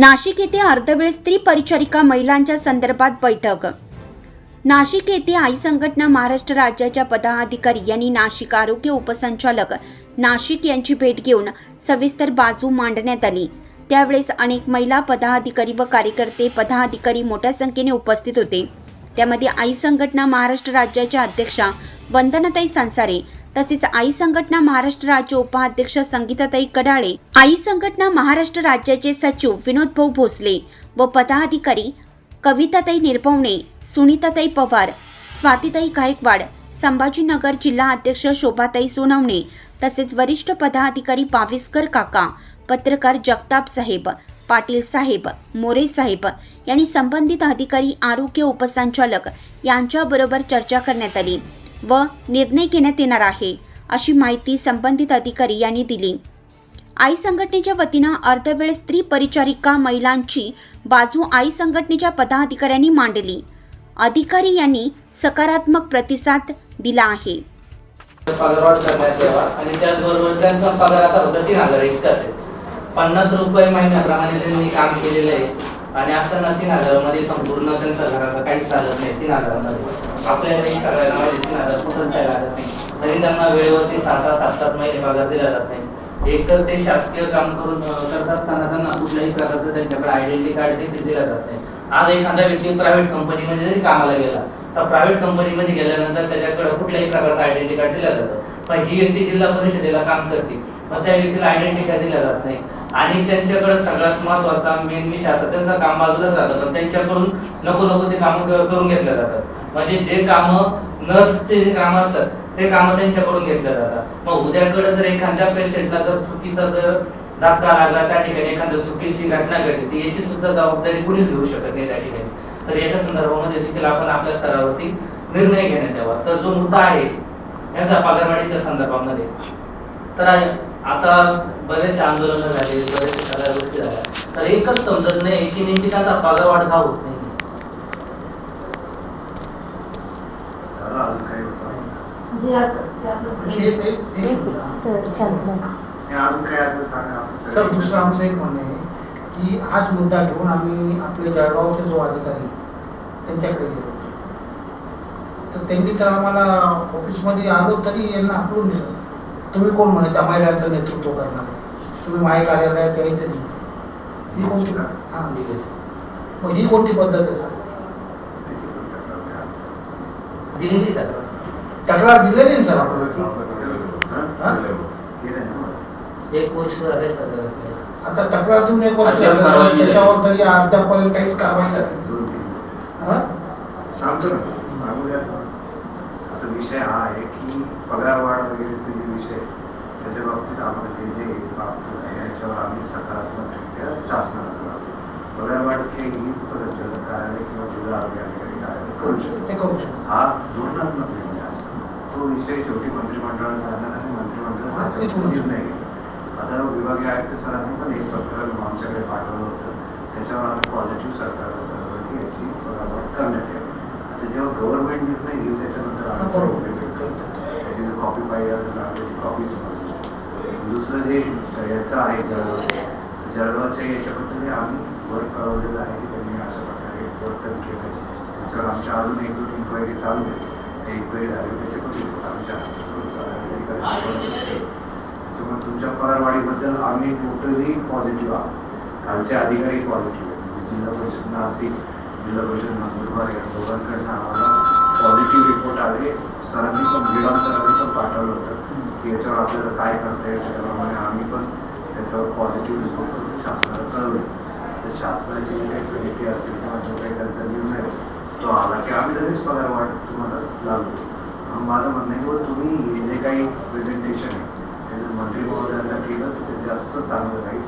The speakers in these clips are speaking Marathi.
नाशिक येथे अर्धवेळ स्त्री परिचारिका महिलांच्या संदर्भात बैठक. नाशिक येथे आई संघटना महाराष्ट्र राज्याच्या पदाधिकारी यांनी नाशिक आरोग्य उपसंचालक नाशिक यांची भेट घेऊन सविस्तर बाजू मांडण्यात आली. त्यावेळेस अनेक महिला पदाधिकारी व कार्यकर्ते पदाधिकारी मोठ्या संख्येने उपस्थित होते. त्यामध्ये आई संघटना महाराष्ट्र राज्याच्या अध्यक्षा वंदनाताई संसारे तसेच आई संघटना महाराष्ट्र राज्य उपाध्यक्ष संगीताताई कडाळे आई संघटना महाराष्ट्र राज्याचे सचिव विनोद भाऊ भोसले व पदाधिकारी कविताताई निरपवणे सुनीताताई पवार स्वातीताई गायकवाड संभाजीनगर जिल्हा अध्यक्ष शोभाताई सोनवणे तसेच वरिष्ठ पदाधिकारी बाविस्कर काका पत्रकार जगताप साहेब पाटील साहेब मोरे साहेब यांनी संबंधित अधिकारी आरोग्य उपसंचालक यांच्याबरोबर चर्चा करण्यात आली. व निर्णय घेण्यात येणार आहे अशी माहिती संबंधित अधिकारी यांनी दिली. आई संघटनेच्या वतीनं अर्धवेळ स्त्री परिचारिका महिलांची बाजू आई संघटनेच्या पदाधिकाऱ्यांनी मांडली. अधिकारी यांनी सकारात्मक प्रतिसाद दिला आहे. पगारवाढ करण्यात यावा आणि त्याचबरोबर त्यांचा पगार आता होता हजार इतकाच आहे. पन्नास रुपये महिन्याप्रमाणे त्यांनी काम केलेलं आहे. आणि असताना तीन हजारामध्ये संपूर्ण त्यांचा घराचा काहीच चालत नाही तीन हजारामध्ये. आपल्याला एक सगळ्यांना तीन हजार कुठंच काय लागत नाही. तरी त्यांना वेळेवरती सहा सहा सात सात महिने पगार दिला जात नाही. एक तर ते शासकीय काम करून करत असताना त्यांना कुठल्याही प्रकारचं त्यांच्याकडे आयडेंटिटी कार्ड ते दिला जात नाही. आज एखादा व्यक्ती प्रायव्हेट कंपनीमध्ये जरी कामाला गेला तर प्रायव्हेट कंपनीमध्ये गेल्यानंतर त्याच्याकडे कुठल्याही प्रकारचं आयडेंटिटी कार्ड दिलं जातं. पण ही व्यक्ती जिल्हा परिषदेला काम करते मग त्या व्यक्तीला आयडेंटिटी कार्ड दिला जात नाही. आणि त्यांच्याकडे सगळ्यात महत्त्वाचा मेन विषय असा त्यांचं काम बाजूलाच राहतं पण त्यांच्याकडून नको नको ते कामं करून घेतल्या जातात म्हणजे जे कामं नर्सचे जे कामं असतात ते कामं त्यांच्याकडून घेतलं जातात मग उद्याकडे जर एखाद्या पेशंटला जर चुकीचा जर धक्का लागला त्या ठिकाणी एखाद्या चुकीची घटना घडली ती याची सुद्धा जबाबदारी कुणीच घेऊ शकत नाही त्या ठिकाणी. तर याच्या संदर्भामध्ये देखील आपण आपल्या स्तरावरती निर्णय घेण्यात यावा. तर जो मुद्दा आहे यांचा पगारवाढीच्या संदर्भामध्ये. तर आता बरेचसे आंदोलन झाले बरेचसे सगळ्या गोष्टी झाल्या. तर एकच समजत नाही की नेमकी त्यांचा पगारवाढ का होत नाही. त्याला अजून काही होतं जे आज ते आपलं हेच एक- एक- तर शांत अजून काय अजून सांगा आपण सर दुसरं आमचं एक म्हणणं आहे की हाच मुद्दा घेऊन आम्ही आपले जळगावचे जो अधिकारी त्यांच्याकडे गेलो होतो. तर त्यांनी तर आम्हाला ऑफिसमध्ये आलो तरी यांना आकलून दिलं. तुम्ही कोण म्हणे त्या महिलांचं नेतृत्व करणार? तुम्ही माझ्या कार्यालयात यायचं नाही. ही कोणती हां. मग ही कोणती पद्धत आहे सर? दिलेली जातात तक्रार दिलेली ना सर आपण एक वर्ष झाले सगळं आता तक्रार देऊन एक वर्ष झालं. त्याच्यावर तरी अद्यापर्यंत काहीच कारवाई झाली हाँ? सांगतो ना? सांगू द्या आता विषय हा आहे की पगार वाढ वगैरेचे जे विषय। त्याच्या बाबतीत आम्हाला जे जे बाब आहे याच्यावर आम्ही सकारात्मकरित्या शासनाला. पगार वाढ हे ही जल कार्यालय किंवा जिल्हा आरोग्य अधिकारी कार्यालय करू शकतो ते करू शकतो हा धोरणात्मक निर्णय तो विषय शेवटी मंत्रिमंडळात जाणार आणि मंत्रिमंडळ तेच त्याच्यावर निर्णय आता विभागीय आयुक्त सरांनी पण एक पत्र आमच्याकडे पाठवलं होतं. त्याच्यावर आम्ही पॉझिटिव्ह सरकारला कळवलं की याची पगारवाढ करण्यात यावी आता जेव्हा गव्हर्नमेंट निर्णय घेईल त्याच्यानंतर आम्ही बरोबर. त्याची जर कॉपी पाहिजे असेल आम्ही कॉपी. दुसरं जे याचं आहे जळगाव जळगावच्या याच्याबद्दल आम्ही वर कळवलेलं आहे की त्यांनी अशा प्रकारे वर्तन केलं त्याच्यावर आमच्या अजून एक दोन इन्क्वायरी चालू आहे एक इन्क्वायरी झाली त्याचे तुमच्या पगारवाढीबद्दल आम्ही टोटली पॉझिटिव्ह आहोत कालचे अधिकारी पॉझिटिव्ह आहेत जिल्हा परिषद नाशिक जिल्हा परिषद नंदुरबार या दोघांकडनं आम्हाला पॉझिटिव्ह रिपोर्ट आले सरांनी पण विराम सरांनी पण पाठवलं होतं की याच्यावर आपल्याला काय करता येईल त्याप्रमाणे आम्ही पण त्याच्यावर पॉझिटिव्ह रिपोर्ट करून शासनाला कळवले. तर शासनाची जी काही समिती असेल किंवा जो काही त्यांचा निर्णय आहे, तो आला की आम्ही लगेच पगार वाढ तुम्हाला लागलो माझं म्हणणं आहे की तुम्ही हे जे काही प्रेझेंटेशन आहे ते जर मंत्री महोदयांना केलं तर ते जास्त चांगलं राहील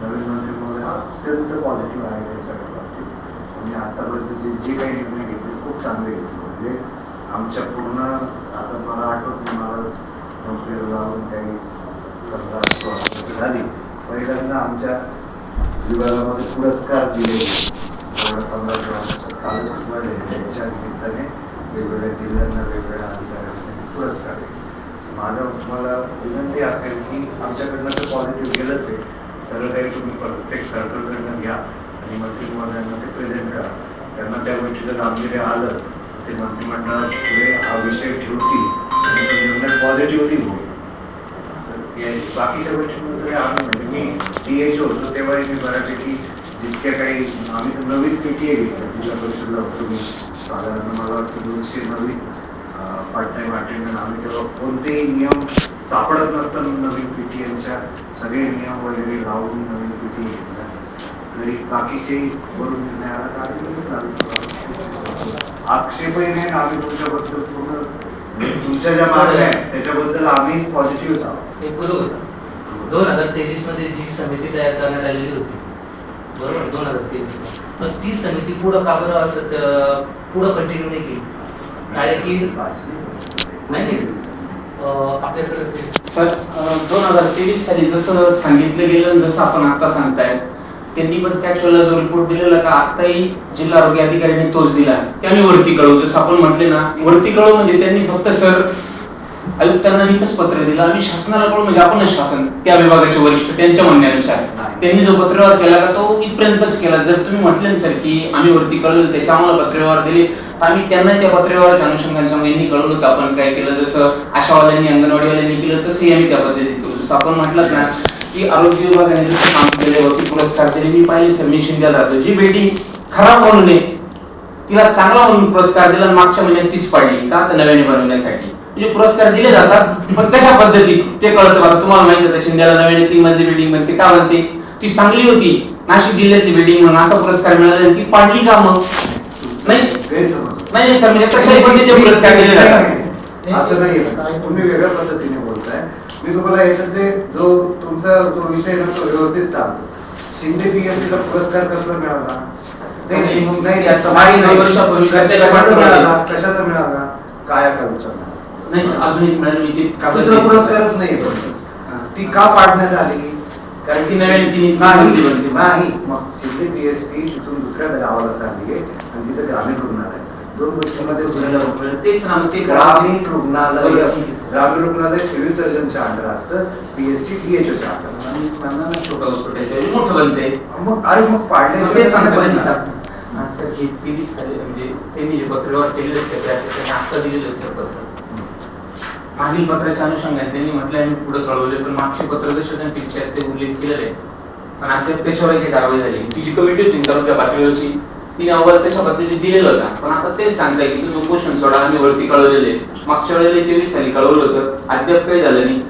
नवीन मंत्री महोदय अत्यंत पॉझिटिव्ह आहे त्या सगळ्या बाबतीत. म्हणजे आतापर्यंत जे जे काही निर्णय घेतले खूप चांगले घेतले म्हणजे आमच्या पूर्ण आता मला आठवत नाही मला लावून काही झाली. पहिल्यांदा आमच्या विभागामध्ये पुरस्कार दिले पंधरा सोळा त्यांच्या त्याच्या निमित्ताने वेगवेगळ्या जिल्ह्यांना वेगवेगळ्या अधिकाऱ्यांना पुरस्कार माझं तुम्हाला विनंती असेल की आमच्याकडनं तर पॉझिटिव्ह गेलंच आहे. सगळं काही तुम्ही प्रत्येक सर्कलकडनं घ्या त्यांना त्या गोष्टीचं गांभीर्य आलं ते मंत्रिमंडळात पुढे हा विषय ठेवतील आणि तो निर्णय पॉझिटिव्हली होईल. तर बाकीच्या गोष्टींमध्ये आम्ही म्हणजे मी डी एच होतो तेव्हाही मी बऱ्यापैकी जितक्या काही आम्ही तर नवीन पी टी ए घेतलं. जिल्हा परिषदला होतो मी साधारण मला वाटतं दोनशे नवीन पार्ट टाईम अटेंडंट आम्ही तेव्हा कोणतेही नियम सापडत नसताना नवीन पी टी एमच्या सगळे नियम वगैरे लावून नवीन पी टी ए घेतला. तरी बाकीचे वरून निर्णय आला तर आम्ही बघितलं. आक्षेपही नाही आम्ही तुमच्याबद्दल पूर्ण. म्हणजे तुमच्या ज्या मागण्या आहेत त्याच्याबद्दल आम्ही पॉझिटिव्ह आहोत. दोन हजार तेवीसमध्ये जी समिती तयार करण्यात आलेली होती बरोबर दोन हजार तेवीस पण ती समिती पुढं का बरं असं पुढं कंटिन्यू नाही केली? कारण की नाही आपल्याकडे दोन हजार तेवीस साली जसं सांगितलं गेलं जसं आपण आता सांगताय त्यांनी पण त्याच वेळेला जो रिपोर्ट दिलेला का आताही जिल्हा आरोग्य अधिकाऱ्यांनी तोच दिला. की आम्ही वरती कळवू. जसं आपण म्हटले ना वरती कळवू म्हणजे त्यांनी फक्त सर आयुक्तांना इथंच पत्र दिलं. आम्ही शासनाला कळू म्हणजे आपणच शासन त्या विभागाचे वरिष्ठ त्यांच्या म्हणण्यानुसार. त्यांनी जो पत्रव्यवहार केला का तो इथपर्यंतच केला. जर तुम्ही म्हटले ना सर की आम्ही वरती कळवलं त्याच्या आम्हाला पत्रव्यवहार दिले. तर आम्ही त्यांना त्या पत्रव्यवहाराच्या अनुषंगाने सांगू यांनी कळवलं होतं. आपण काय केलं? जसं आशावाल्यांनी अंगणवाडीवाल्यांनी केलं तसंही आम्ही त्या पद्धतीत करू जसं आपण म्हटलं ना की आरोग्य विभागाने जसं काम केले वरती पुरस्कार दिले. मी पाहिले सर मी शिंद्याला राहतो जी बेटी खराब म्हणून नये तिला चांगला म्हणून पुरस्कार दिला मागच्या महिन्यात तीच पाडली. का? तर नव्याने बनवण्यासाठी. म्हणजे पुरस्कार दिले जातात पण कशा पद्धतीत ते कळतं बघा तुम्हाला माहिती होतं शिंद्याला नव्याने ती मधली बिल्डिंग बनते का बनते ती चांगली होती नाशिक जिल्ह्यातली बिल्डिंग म्हणून असा पुरस्कार मिळाला आणि ती पाडली का मग नाही नाही सर म्हणजे कशाही पद्धतीचे पुरस्कार दिले जातात असं नाही तुम्ही वेगळ्या पद्धतीने बोलताय मी तुम्हाला याच्यातले जो तुमचा जो विषय ना तो व्यवस्थित सांगतो शिंदे पुरस्कार कसला मिळाला ते नाही, मग नाही कशाचा मिळाला कशाचा मिळाला काय का विचारला नाही अजून एक मिळाली मी ते दुसरा पुरस्कारच नाही. ती का पाडण्यात आली? कारण ती नव्याने तिने नाही. नाही. मग शिंदे पीएससी तिथून दुसऱ्या गावाला चालली आहे आणि तिथे ग्रामीण रुग्णालय दोन गोष्टींमध्ये तेच ना मग ते ग्रामीण रुग्णालय. ग्रामीण रुग्णालय सिव्हिल सर्जनच्या अंडर असतं पीएससी डीएचओच्या अंडर आणि सांगा ना छोटं हॉस्पिटलच्या ऐवजी मोठं बनतंय मग अरे मग ते सांगतो तेवीस साली म्हणजे त्यांनी जे पत्रव्यवहार केलेले होते त्यांनी आता दिलेले होते पत्र. मागील पत्राच्या अनुषंगाने त्यांनी म्हटलं आम्ही पुढे कळवले पण मागचे पत्र जसे त्यांनी पिक्चर ते उल्लेख केलेले पण आता त्याच्यावर काही कारवाई झाली. ती जी कमिटी होती त्या तालुक्या पातळीवरची तिने अहवाल त्याच्या पद्धतीने दिलेला होता. पण आता तेच सांगताय की तुम्ही उपोषण सोडा आम्ही वरती कळवलेले मागच्या वेळेला तेवीस साली कळवलं होतं. अद्याप काही झालं नाही.